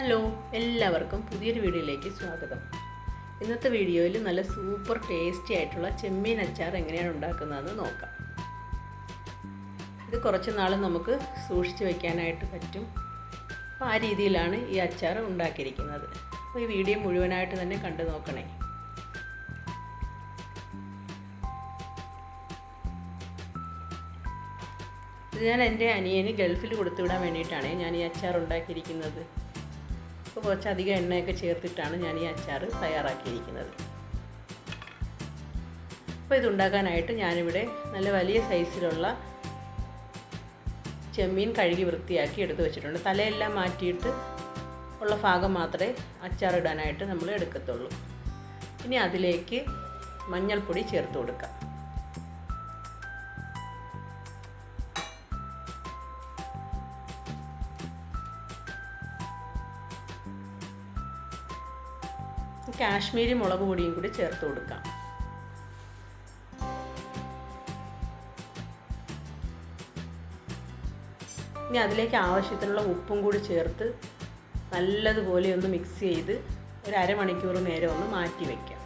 Hello എല്ലാവർക്കും പുതിയൊരു വീഡിയോയിലേക്ക് സ്വാഗതം. ഇന്നത്തെ വീഡിയോയിൽ നല്ല സൂപ്പർ ടേസ്റ്റി ആയിട്ടുള്ള ചെമ്മീൻ അച്ചാർ എങ്ങനെയാണ് ഉണ്ടാക്കുന്നതെന്ന് നോക്കാം. ഇത് കുറച്ച് നാൾ നമുക്ക് സൂക്ഷിച്ച് വയ്ക്കാനായിട്ട് പറ്റും. അപ്പോൾ ആ രീതിയിലാണ് ഈ അച്ചാർ ഉണ്ടാക്കിയിരിക്കുന്നത്. അപ്പോൾ ഈ വീഡിയോ മുഴുവനായിട്ട് തന്നെ കണ്ടു നോക്കണേ. ഇത് ഞാൻ എന്റെ അനിയന് ഗൾഫിൽ കൊടുത്തുവിടാൻ വേണ്ടിയിട്ടാണ് ഞാൻ ഈ അച്ചാർ ഉണ്ടാക്കിയിരിക്കുന്നത്. അപ്പോൾ കുറച്ചധികം എണ്ണയൊക്കെ ചേർത്തിട്ടാണ് ഞാൻ ഈ അച്ചാർ തയ്യാറാക്കിയിരിക്കുന്നത്. അപ്പോൾ ഇതുണ്ടാക്കാനായിട്ട് ഞാനിവിടെ നല്ല വലിയ സൈസിലുള്ള ചെമ്മീൻ കഴുകി വൃത്തിയാക്കി എടുത്തു വെച്ചിട്ടുണ്ട്. തലയെല്ലാം മാറ്റിയിട്ട് ഉള്ള ഭാഗം മാത്രമേ അച്ചാറിടാനായിട്ട് നമ്മൾ എടുക്കത്തുള്ളൂ. ഇനി അതിലേക്ക് മഞ്ഞൾപ്പൊടി ചേർത്ത് കൊടുക്കാം. കാശ്മീരി മുളക് പൊടിയും കൂടി ചേർത്ത് കൊടുക്കാം. ഇനി അതിലേക്ക് ആവശ്യത്തിനുള്ള ഉപ്പും കൂടി ചേർത്ത് നല്ലതുപോലെ ഒന്ന് മിക്സ് ചെയ്ത് ഒരു അരമണിക്കൂർ നേരം ഒന്ന് മാറ്റി വയ്ക്കാം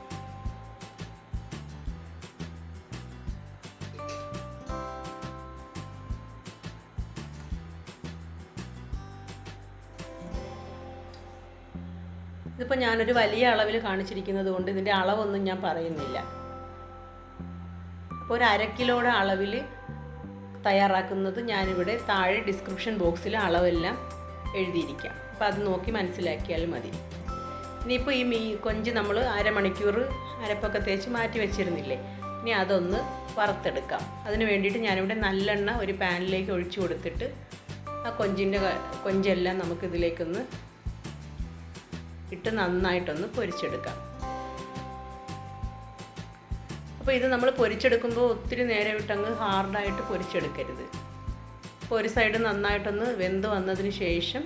ഇതിപ്പോൾ ഞാനൊരു വലിയ അളവിൽ കാണിച്ചിരിക്കുന്നത് കൊണ്ട് ഇതിന്റെ അളവൊന്നും ഞാൻ പറയുന്നില്ല. അപ്പോൾ ഒരു അര കിലോയുടെ അളവിൽ തയ്യാറാക്കുന്നത് ഞാനിവിടെ താഴെ ഡിസ്ക്രിപ്ഷൻ ബോക്സിൽ അളവെല്ലാം എഴുതിയിരിക്കാം. അപ്പോൾ അത് നോക്കി മനസ്സിലാക്കിയാൽ മതി. ഇനിയിപ്പോൾ ഈ മീ കൊഞ്ച് നമ്മൾ അരമണിക്കൂർ അരപ്പൊക്കെ തേച്ച് മാറ്റി വെച്ചിരുന്നില്ലേ? ഇനി അതൊന്ന് വറുത്തെടുക്കാം. അതിന് വേണ്ടിയിട്ട് ഞാനിവിടെ നല്ലെണ്ണ ഒരു പാനിലേക്ക് ഒഴിച്ചു കൊടുത്തിട്ട് ആ കൊഞ്ചിന്റെ കൊഞ്ചെല്ലാം നമുക്കിതിലേക്കൊന്ന് ഇട്ട് നന്നായിട്ടൊന്ന് പൊരിച്ചെടുക്കാം. അപ്പോൾ ഇത് നമ്മൾ പൊരിച്ചെടുക്കുമ്പോൾ ഒത്തിരി നേരം ഇട്ടങ്ങ് ഹാർഡായിട്ട് പൊരിച്ചെടുക്കരുത്. അപ്പോൾ ഒരു സൈഡ് നന്നായിട്ടൊന്ന് വെന്ത് വന്നതിന് ശേഷം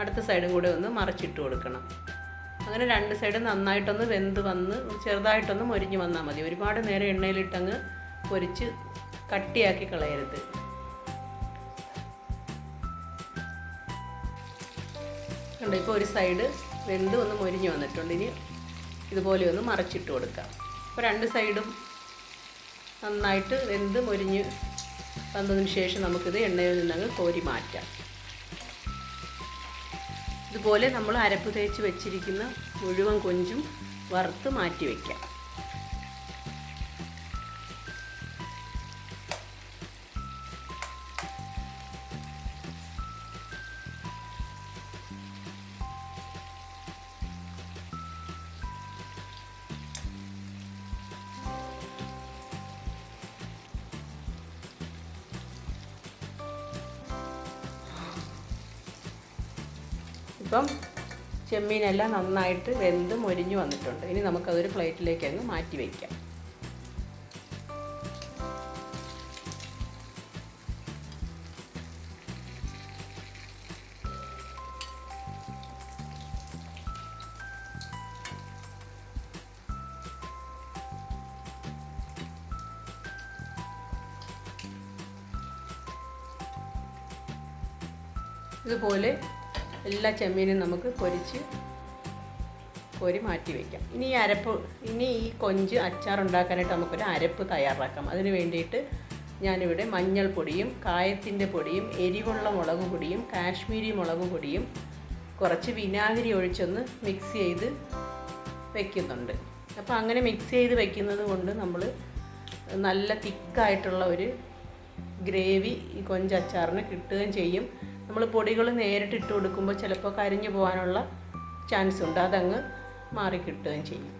അടുത്ത സൈഡും കൂടെ ഒന്ന് മറിച്ചിട്ട് കൊടുക്കണം. അങ്ങനെ രണ്ട് സൈഡ് നന്നായിട്ടൊന്ന് വെന്ത് വന്ന് ചെറുതായിട്ടൊന്ന് മൊരിഞ്ഞ് വന്നാൽ മതി. ഒരുപാട് നേരം എണ്ണയിലിട്ടങ്ങ് പൊരിച്ച് കട്ടിയാക്കി കളയരുത്. കണ്ടോ ഇപ്പോൾ ഒരു സൈഡ് വെന്ത് ഒന്ന് മൊരിഞ്ഞ് വന്നിട്ടുണ്ട്. ഇനി ഇതുപോലെ ഒന്ന് മറിച്ചിട്ട് കൊടുക്കാം. അപ്പോൾ രണ്ട് സൈഡും നന്നായിട്ട് വെന്ത് മൊരിഞ്ഞ് വന്നതിന് ശേഷം നമുക്കിത് എണ്ണയിൽ നിന്നങ്ങ് കോരി മാറ്റാം. ഇതുപോലെ നമ്മൾ അരപ്പ് തേച്ച് വെച്ചിരിക്കുന്ന മുഴുവൻ കൊഞ്ചും വറുത്ത് മാറ്റി വയ്ക്കാം ഇപ്പം ചെമ്മീനെല്ലാം നന്നായിട്ട് വെന്ത് മൊരിഞ്ഞ് വന്നിട്ടുണ്ട്. ഇനി നമുക്കതൊരു പ്ലേറ്റിലേക്ക് അങ്ങ് മാറ്റി വയ്ക്കാം ഇതുപോലെ എല്ലാ ചെമ്മീനും നമുക്ക് പൊരിച്ച് കോരി മാറ്റി വയ്ക്കാം ഇനി ഈ അരപ്പ് ഇനി ഈ കൊഞ്ച് അച്ചാർ ഉണ്ടാക്കാനായിട്ട് നമുക്കൊരു അരപ്പ് തയ്യാറാക്കാം. അതിന് വേണ്ടിയിട്ട് ഞാനിവിടെ മഞ്ഞൾപ്പൊടിയും കായത്തിന്റെ പൊടിയും എരിവുള്ള മുളക് പൊടിയും കാശ്മീരി മുളക് പൊടിയും കുറച്ച് വിനാഗിരി ഒഴിച്ചൊന്ന് മിക്സ് ചെയ്ത് വയ്ക്കുന്നുണ്ട് അപ്പോൾ അങ്ങനെ മിക്സ് ചെയ്ത് വയ്ക്കുന്നത് കൊണ്ട് നമ്മൾ നല്ല തിക്കായിട്ടുള്ള ഒരു ഗ്രേവി ഈ കൊഞ്ച് അച്ചാറിന് കിട്ടുകയും ചെയ്യും. നമ്മൾ പൊടികൾ നേരിട്ട് ഇട്ട് കൊടുക്കുമ്പോൾ ചിലപ്പോൾ കരിഞ്ഞു പോകാനുള്ള ചാൻസ് ഉണ്ട്. അതങ്ങ് മാറി കിട്ടുകയും ചെയ്യും.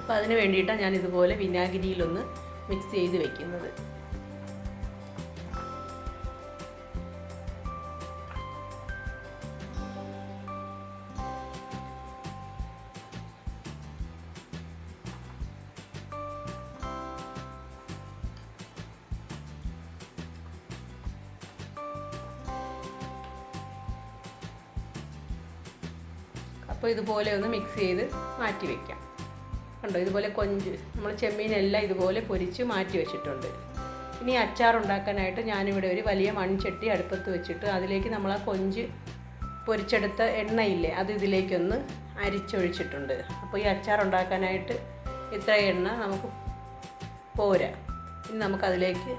അപ്പോൾ അതിന് വേണ്ടിയിട്ടാണ് ഞാൻ ഇതുപോലെ വിനാഗിരിയിലൊന്ന് മിക്സ് ചെയ്ത് വെക്കുന്നത്. അപ്പോൾ ഇതുപോലെ ഒന്ന് മിക്സ് ചെയ്ത് മാറ്റി വയ്ക്കാം കണ്ടോ? ഇതുപോലെ കൊഞ്ച് നമ്മൾ ചെമ്മീനെല്ലാം ഇതുപോലെ പൊരിച്ച് മാറ്റി വെച്ചിട്ടുണ്ട്. ഇനി അച്ചാർ ഉണ്ടാക്കാനായിട്ട് ഞാനിവിടെ ഒരു വലിയ മൺചട്ടി അടുപ്പത്ത് വെച്ചിട്ട് അതിലേക്ക് നമ്മൾ ആ കൊഞ്ച് പൊരിച്ചെടുത്ത എണ്ണയില്ലേ അത് ഇതിലേക്കൊന്ന് അരിച്ചൊഴിച്ചിട്ടുണ്ട്. അപ്പോൾ ഈ അച്ചാർ ഉണ്ടാക്കാനായിട്ട് ഇത്ര എണ്ണ നമുക്ക് പോരാ. ഇനി നമുക്കതിലേക്ക്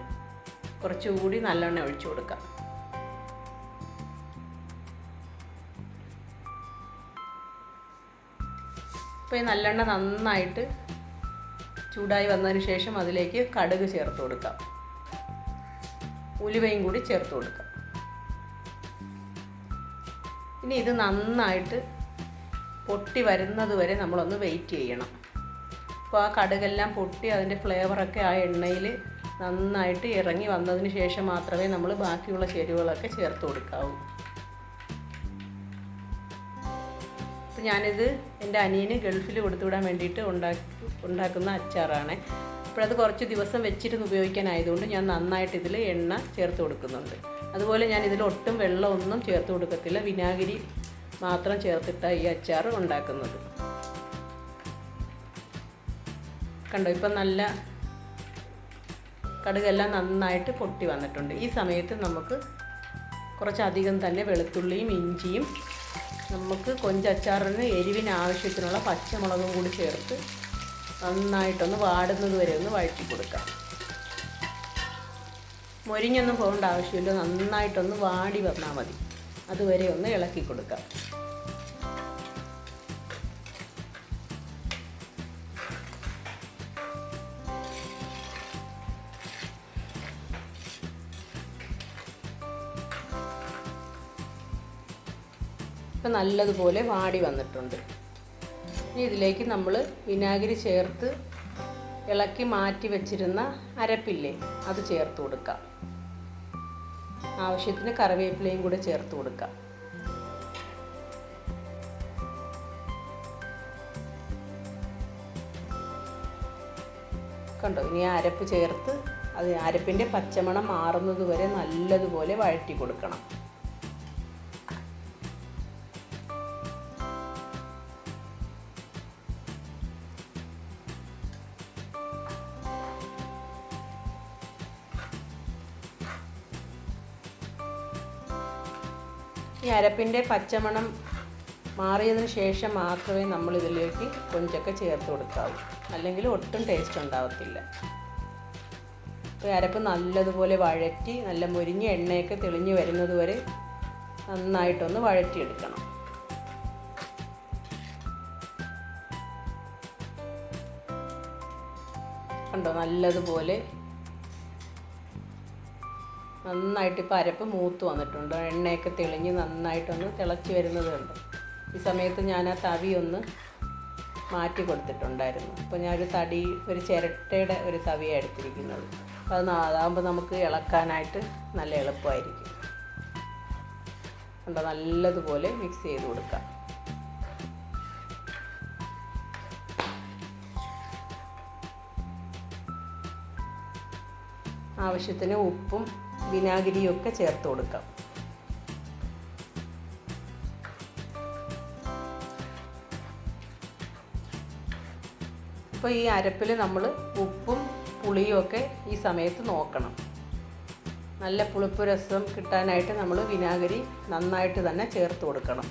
കുറച്ചുകൂടി നല്ലെണ്ണ ഒഴിച്ചു കൊടുക്കാം. ഇപ്പോൾ ഈ നല്ലെണ്ണ നന്നായിട്ട് ചൂടായി വന്നതിന് ശേഷം അതിലേക്ക് കടുക് ചേർത്ത് കൊടുക്കാം. ഉലുവയും കൂടി ചേർത്ത് കൊടുക്കാം. ഇനി ഇത് നന്നായിട്ട് പൊട്ടി വരുന്നത് വരെ നമ്മളൊന്ന് വെയിറ്റ് ചെയ്യണം. അപ്പോൾ ആ കടുകെല്ലാം പൊട്ടി അതിന്റെ ഫ്ലേവറൊക്കെ ആ എണ്ണയിൽ നന്നായിട്ട് ഇറങ്ങി വന്നതിന് ശേഷം മാത്രമേ നമ്മൾ ബാക്കിയുള്ള ചേരുവകളൊക്കെ ചേർത്ത് കൊടുക്കാവൂ. അപ്പോൾ ഞാനിത് എന്റെ അനിയന് ഗൾഫിൽ കൊടുത്തുവിടാൻ വേണ്ടിയിട്ട് ഉണ്ടാക്കി ഉണ്ടാക്കുന്ന അച്ചാറാണ്. അപ്പോഴത് കുറച്ച് ദിവസം വെച്ചിരുന്ന് ഉപയോഗിക്കാനായതുകൊണ്ട് ഞാൻ നന്നായിട്ട് ഇതിൽ എണ്ണ ചേർത്ത് കൊടുക്കുന്നുണ്ട്. അതുപോലെ ഞാൻ ഇതിൽ ഒട്ടും വെള്ളമൊന്നും ചേർത്ത് കൊടുക്കത്തില്ല. വിനാഗിരി മാത്രം ചേർത്തിട്ടാണ് ഈ അച്ചാർ ഉണ്ടാക്കുന്നത്. കണ്ടോ ഇപ്പം നല്ല കടുകെല്ലാം നന്നായിട്ട് പൊട്ടി വന്നിട്ടുണ്ട്. ഈ സമയത്ത് നമുക്ക് കുറച്ചധികം തന്നെ വെളുത്തുള്ളിയും ഇഞ്ചിയും നമുക്ക് കൊഞ്ചച്ചാറിന് എരിവിന് ആവശ്യത്തിനുള്ള പച്ചമുളകും കൂടി ചേർത്ത് നന്നായിട്ടൊന്ന് വാടുന്നത് വരെ ഒന്ന് വഴറ്റി കൊടുക്കാം. മൊരിഞ്ഞൊന്നും പോകേണ്ട ആവശ്യമില്ല. നന്നായിട്ടൊന്ന് വാടി വന്നാൽ മതി. അതുവരെ ഒന്ന് ഇളക്കി കൊടുക്കാം. നല്ലതുപോലെ വാടി വന്നിട്ടുണ്ട്. ഇനി ഇതിലേക്ക് നമ്മൾ വിനാഗിരി ചേർത്ത് ഇളക്കി മാറ്റി വെച്ചിരുന്ന അരപ്പില്ലേ അത് ചേർത്ത് കൊടുക്കാം. ആവശ്യത്തിന് കറിവേപ്പിലയും കൂടെ ചേർത്ത് കൊടുക്കാം. കണ്ടോ ഇനി അരപ്പ് ചേർത്ത് അത് അരപ്പിന്റെ പച്ചമണം മാറുന്നത് വരെ നല്ലതുപോലെ വഴറ്റി കൊടുക്കണം. ഈ അരപ്പിന്റെ പച്ചമണം മാറിയതിന് ശേഷം മാത്രമേ നമ്മൾ ഇതിലേക്ക് കൊഞ്ചൊക്കെ ചേർത്ത് കൊടുക്കാവൂ. അല്ലെങ്കിൽ ഒട്ടും ടേസ്റ്റ് ഉണ്ടാവത്തില്ല. അപ്പോൾ ഈ അരപ്പ് നല്ലതുപോലെ വഴറ്റി നല്ല മുരിഞ്ഞ എണ്ണയൊക്കെ തെളിഞ്ഞ് വരുന്നത് വരെ നന്നായിട്ടൊന്ന് വഴറ്റിയെടുക്കണം. കണ്ടോ? നല്ലതുപോലെ നന്നായിട്ട് ഇപ്പോൾ അരപ്പ് മൂത്ത് വന്നിട്ടുണ്ട്. എണ്ണയൊക്കെ തെളിഞ്ഞ് നന്നായിട്ടൊന്ന് തിളച്ച് വരുന്നത് കണ്ട്. ഈ സമയത്ത് ഞാൻ ആ തവി ഒന്ന് മാറ്റി കൊടുത്തിട്ടുണ്ടായിരുന്നു. അപ്പോൾ ഞാനൊരു തടി ഒരു ചിരട്ടയുടെ ഒരു തവിയാണ് എടുത്തിരിക്കുന്നത്. അത് അതാകുമ്പോൾ നമുക്ക് ഇളക്കാനായിട്ട് നല്ല എളുപ്പമായിരിക്കും. അപ്പോൾ നല്ലതുപോലെ മിക്സ് ചെയ്ത് കൊടുക്കാം. ആവശ്യത്തിന് ഉപ്പും വിനാഗിരിയും ഒക്കെ ചേർത്ത് കൊടുക്കാം. അപ്പോൾ ഈ അരപ്പിൽ നമ്മൾ ഉപ്പും പുളിയും ഒക്കെ ഈ സമയത്ത് നോക്കണം. നല്ല പുളിപ്പ് രസം കിട്ടാനായിട്ട് നമ്മൾ വിനാഗിരി നന്നായിട്ട് തന്നെ ചേർത്ത് കൊടുക്കണം.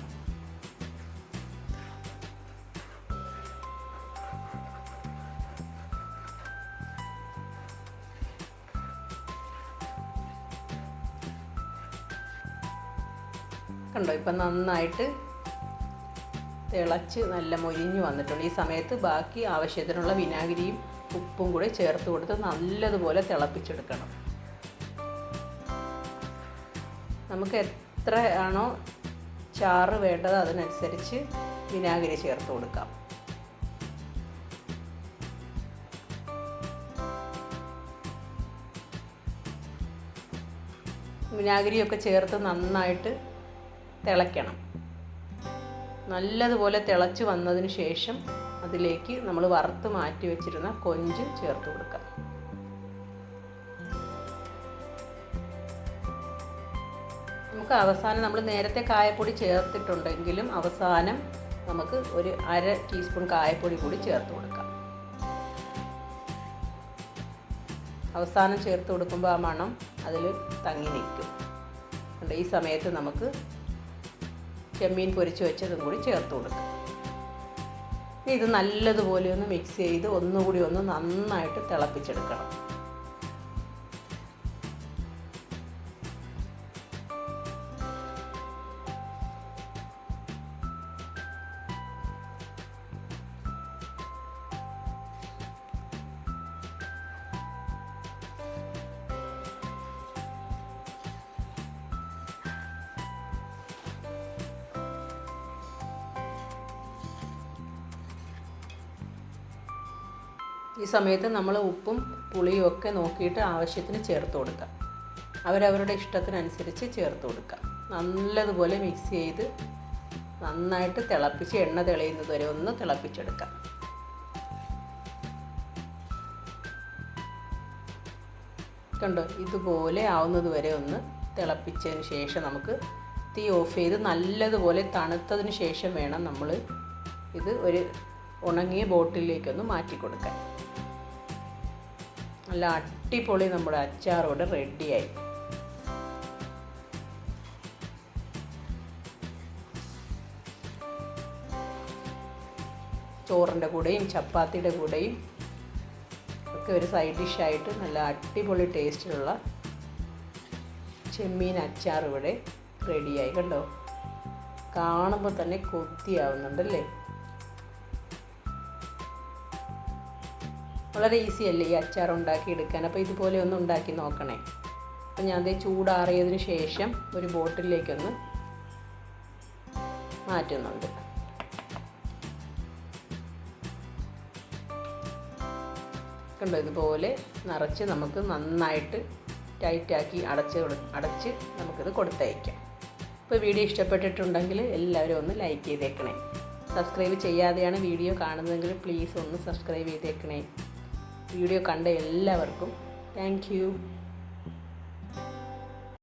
കണ്ടോ? ഇപ്പം നന്നായിട്ട് തിളച്ച് നല്ല മൊരിഞ്ഞു വന്നിട്ടുണ്ട്. ഈ സമയത്ത് ബാക്കി ആവശ്യത്തിനുള്ള വിനാഗിരിയും ഉപ്പും കൂടി ചേർത്ത് കൊടുത്ത് നല്ലതുപോലെ തിളപ്പിച്ചെടുക്കണം. നമുക്ക് എത്ര ആണോ ചാറ് വേണ്ടത് അതിനനുസരിച്ച് വിനാഗിരി ചേർത്ത് കൊടുക്കാം. വിനാഗിരിയൊക്കെ ചേർത്ത് നന്നായിട്ട് തിളയ്ക്കണം. നല്ലതുപോലെ തിളച്ച് വന്നതിന് ശേഷം അതിലേക്ക് നമ്മൾ വറുത്ത് മാറ്റി വെച്ചിരുന്ന കൊഞ്ച് ചേർത്ത് കൊടുക്കാം. നമുക്ക് അവസാനം നമ്മൾ നേരത്തെ കായപ്പൊടി ചേർത്തിട്ടുണ്ടെങ്കിലും അവസാനം നമുക്ക് ഒരു അര ടീസ്പൂൺ കായപ്പൊടി കൂടി ചേർത്ത് കൊടുക്കാം. അവസാനം ചേർത്ത് കൊടുക്കുമ്പോൾ ആ മണം അതിൽ തങ്ങി നിൽക്കും. അതുകൊണ്ട് ഈ സമയത്ത് നമുക്ക് ചെമ്മീൻ പൊരിച്ച് വെച്ചതും കൂടി ചേർത്ത് കൊടുക്കുക ഇത് നല്ലതുപോലെ ഒന്ന് മിക്സ് ചെയ്ത് ഒന്നുകൂടി ഒന്ന് നന്നായിട്ട് തിളപ്പിച്ചെടുക്കണം. ഈ സമയത്ത് നമ്മൾ ഉപ്പും പുളിയും ഒക്കെ നോക്കിയിട്ട് ആവശ്യത്തിന് ചേർത്ത് കൊടുക്കുക അവരവരുടെ ഇഷ്ടത്തിനനുസരിച്ച് ചേർത്ത് കൊടുക്കുക നല്ലതുപോലെ മിക്സ് ചെയ്ത് നന്നായിട്ട് തിളപ്പിച്ച് എണ്ണ തെളിയുന്നത് വരെ ഒന്ന് തിളപ്പിച്ചെടുക്കാം. കണ്ടോ? ഇതുപോലെ ആവുന്നത് വരെ ഒന്ന് തിളപ്പിച്ചതിന് ശേഷം നമുക്ക് തീ ഓഫ് ചെയ്ത് നല്ലതുപോലെ തണുത്തതിന് ശേഷം വേണം നമ്മൾ ഇത് ഒരു ഉണങ്ങിയ ബോട്ടിലേക്കൊന്ന് മാറ്റി കൊടുക്കാൻ നല്ല അടിപൊളി നമ്മുടെ അച്ചാറോട് റെഡിയായി. ചോറിന്റെ കൂടെയും ചപ്പാത്തിയുടെ കൂടെയും ഒക്കെ ഒരു സൈഡ് ഡിഷായിട്ട് നല്ല അടിപൊളി ടേസ്റ്റിലുള്ള ചെമ്മീൻ അച്ചാർ ഇവിടെ റെഡിയായി കണ്ടോ? കാണുമ്പോൾ തന്നെ കൊതിയാവുന്നുണ്ടല്ലേ? വളരെ ഈസി അല്ലേ ഈ അച്ചാർ ഉണ്ടാക്കി എടുക്കാൻ? അപ്പോൾ ഇതുപോലെ ഒന്ന് ഉണ്ടാക്കി നോക്കണേ. അപ്പം ഞാൻ അതേ ചൂടാറിയതിന് ശേഷം ഒരു ബോട്ടിലേക്കൊന്ന് മാറ്റുന്നുണ്ട്. കണ്ടോ? ഇതുപോലെ നിറച്ച് നമുക്ക് നന്നായിട്ട് ടൈറ്റാക്കി അടച്ച് അടച്ച് നമുക്കിത് കൊടുത്തയക്കാം. ഇപ്പോൾ വീഡിയോ ഇഷ്ടപ്പെട്ടിട്ടുണ്ടെങ്കിൽ എല്ലാവരും ഒന്ന് ലൈക്ക് ചെയ്തേക്കണേ. സബ്സ്ക്രൈബ് ചെയ്യാതെയാണ് വീഡിയോ കാണുന്നതെങ്കിൽ പ്ലീസ് ഒന്ന് സബ്സ്ക്രൈബ് ചെയ്തേക്കണേ. വീഡിയോ കണ്ട എല്ലാവർക്കും താങ്ക്